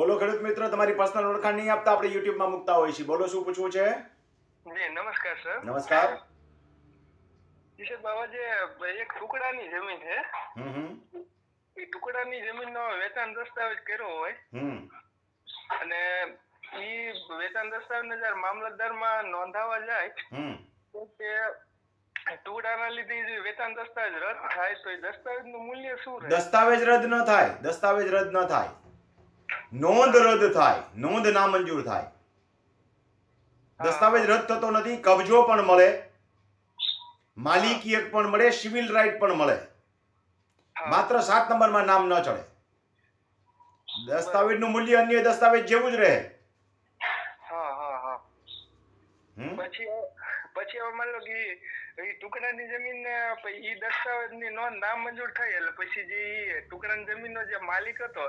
બોલો ખેડૂત મિત્રો તમારી પર્સનલ ઓળખાણ નહીં આપતા આપણે યુટ્યુબમાં મૂકતા હોય છે બોલો શું પૂછવું છે? જી નમસ્કાર સર. નમસ્કાર. કિશોર બાબા જે એક ટુકડાની જમીન છે એ ટુકડાની જમીનનો વેચાણ દસ્તાવેજ કર્યો હોય અને એ વેચાણ દસ્તાવેજ જયારે મામલતદારમાં નોંધાવા જાય તો તે ટુકડાના લીધે જે વેચાણ દસ્તાવેજ રદ થાય તો એ દસ્તાવેજનું મૂલ્ય શું રહે? દસ્તાવેજ રદ ન થાય. દસ્તાવેજ રદ ન થાય. નોંધ રદ થાય નોંધ નામંજૂર થાય. દસ્તાવેજ રદ થતો નથી કબજો પણ મળે માલિકી પણ મળે સિવિલ રાઇટ પણ મળે. માત્ર સાત નંબરમાં નામ ન ચડે. દસ્તાવેજનું મૂલ્ય અન્ય દસ્તાવેજ જેવું જ રહે. હા હા હા. હમ? પછી પછી હવે માની લો કે ટુકડાની જમીન ને ઈ દસ્તાવેજની નોંધ નામંજૂર થઈ એટલે પછી જે ટુકડાની જમીનનો જે માલિક હતો.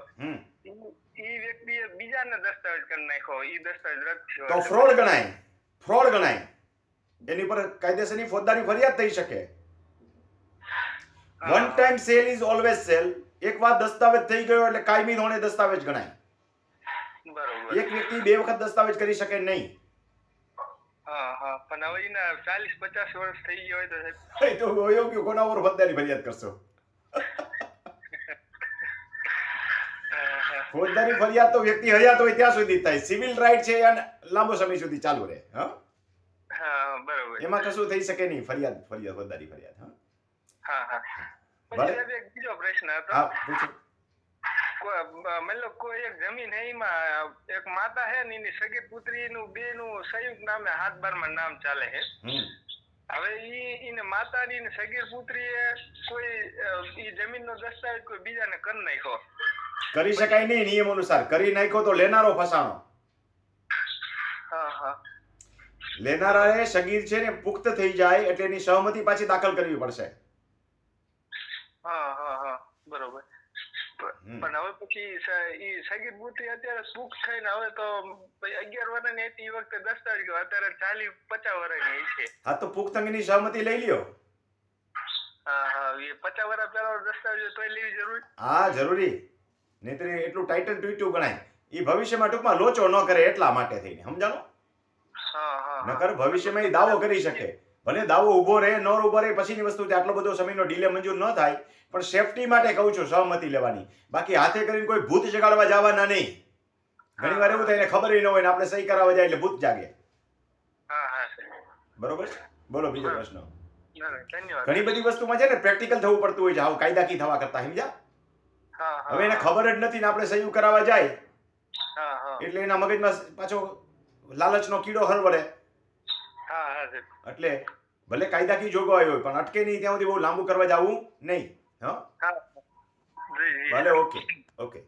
ઈ વ્યક્તિએ બીજાને દસ્તાવેજ કરી નાખ્યો ઈ દસ્તાવેજ રદ થયો તો ફ્રોડ ગણાય ફ્રોડ ગણાય. એની પર કાયદેસરની ફોજદારી ફરિયાદ થઈ શકે. One time sale is always sale એક વાર દસ્તાવેજ થઈ ગયો એટલે કાયમી ધોરણે દસ્તાવેજ ગણાય. બરોબર. એક વ્યક્તિ બે વખત દસ્તાવેજ કરી શકે નહીં. હા હા. પણ હવે એના ચાલીસ પચાસ વર્ષ થઈ ગયા હોય તો સાહેબ. તો યોગ્ય કોના ઉપર ફોજદારી ફરિયાદ કરશો હા, હા. ફોજદારી ફરિયાદ તો વ્યક્તિ હયાત હોય ત્યાં સુધી થાય. સિવિલ રાઇટ છે અને લાંબો સમય સુધી ચાલુ રહે હા? બરોબર. એમાં કશું થઈ શકે નહીં ફરિયાદ ફરિયાદ ફોજદારી ફરિયાદ હા? હા. એક બીજો પ્રશ્ન હતો. મતલબ કોઈ એક જમીન હે એમાં એક માતા હે ને એની સગી પુત્રી નું બે નું સંયુક્ત નામે હાથ બારમાં નામ ચાલે હે. હવે ઈ ઈને માતાની ને સગીર પુત્રીએ કોઈ ઈ જમીનનો દસ્તાવેજ કોઈ બીજાને કરી નાખ્યો. કરી શકાય નહીં નિયમ અનુસાર. કરી નાખ્યો તો લેનારો ફસાણો. લેનારાએ સગીર છે ને પુખ્ત થઈ જાય એટલે એની સહમતિ પાછી દાખલ કરવી પડશે. હા હા હા. બરોબર. પણ હવે પછી ઈ સગીર બુદ્ધિ અત્યારે પુખ્ત થઈને હવે તો અગિયાર વર્ષની હતી એ વખતે દસ તારીખ અત્યારે ચાલી પચાસ વર્ષની છે. હા તો પુખ્ત અંગની સહમતિ લઈ લ્યો. હા હા. એ પચાસ વર્ષ પહેલા દસ્તાવેજ તો લેવી જરૂરી. હા જરૂરી. નહીતર એટલું ટાઇટન ટ્વીટ્યું ગણાય. એ ભવિષ્યમાં ટૂંકમાં લોચો ન કરે એટલા માટે થઈને સમજાણો. નકર ભવિષ્યમાં એ દાવો કરી શકે. ભલે દાવો ઊભો રહે ન ઊભો રહે પછીની વસ્તુ છે આટલો બધો સમયનો ડીલે મંજૂર ન થાય પણ સેફટી માટે કહું છું સહમતિ લેવાની. બાકી હાથે કરીને કોઈ ભૂત જગાડવા જવાના નહીં. ઘણી વાર એવું થાય ખબર ન હોય ને આપણે સહી કરાવવા જાય એટલે ભૂત જાગે. બરોબર બોલો બીજો પ્રશ્ન. ઘણી બધી વસ્તુમાં છે ને પ્રેક્ટિકલ થવું પડતું હોય છે. આવું કાયદાકી થવા કરતા સમજ્યા? હવે એને ખબર જ નથી ને આપણે સહયોગ કરાવવા જાય. એટલે એના મગજમાં પાછો લાલચનો કીડો હરવડે એટલે ભલે કાયદાકી જોગવાઈ હોય પણ અટકે નહીં ત્યાં સુધી બહુ લાંબુ કરવા જવું નહીં હા? ભલે ઓકે ઓકે.